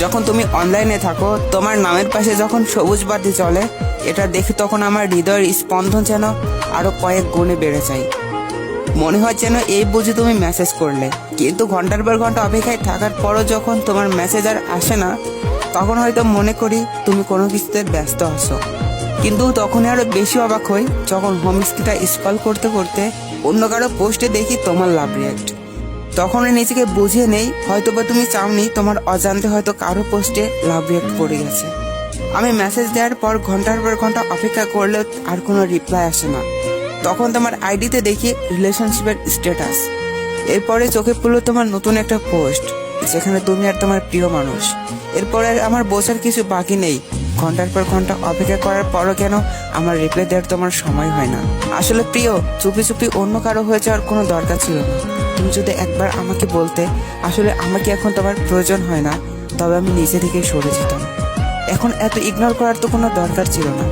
যখন তুমি অনলাইনে থাকো, তোমার নামের পাশে যখন সবুজ বাতি চলে, এটা দেখে তখন আমার হৃদয়ের স্পন্দন যেন আরও কয়েক গুণে বেড়ে যায়। মনে হয় যেন এই বুঝে তুমি মেসেজ করলে। কিন্তু ঘণ্টার পর ঘণ্টা অপেক্ষায় থাকার পরও যখন তোমার মেসেজ আর আসে না, তখন হয়তো মনে করি তুমি কোনো কিছুতে ব্যস্ত আছো। কিন্তু তখনই আরও বেশি অবাক হই যখন হোম স্ক্রিনটা স্ক্রল করতে করতে অন্য কারও পোস্টে দেখি তোমার লাভ রিয়াক্ট তখন নিজেকে বুঝিয়ে নেই হয়তো বা তুমি চাওনি তোমার অজান্তে হয়তো কারও পোস্টে লাভ রিয়াক্ট পড়ে গেছে। আমি মেসেজ দেওয়ার পর ঘণ্টার পর ঘণ্টা অপেক্ষা করলেও আর কোনো রিপ্লাই আসে না। তখন তোমার আইডিতে দেখি রিলেশনশিপের স্ট্যাটাস। এরপরে চোখে পড়ল তোমার নতুন একটা পোস্ট, যেখানে তুমি আর তোমার প্রিয় মানুষ। এরপরে আমার বোঝার কিছু বাকি নেই। ঘণ্টার পর ঘণ্টা অপেক্ষা করার পরও কেন আমার রিপ্লাই দেওয়ার তোমার সময় হয় না? আসলে প্রিয়, চুপি চুপি অন্য কারও হয়ে যাওয়ার কোনো দরকার ছিল না। তুমি যদি একবার আমাকে বলতে, আসলে আমাকে এখন তোমার প্রয়োজন হয় না? তবে আমি নিজে থেকে সরে যেতাম। এখন এত ইগনোর করার তো কোনো দরকার ছিল না।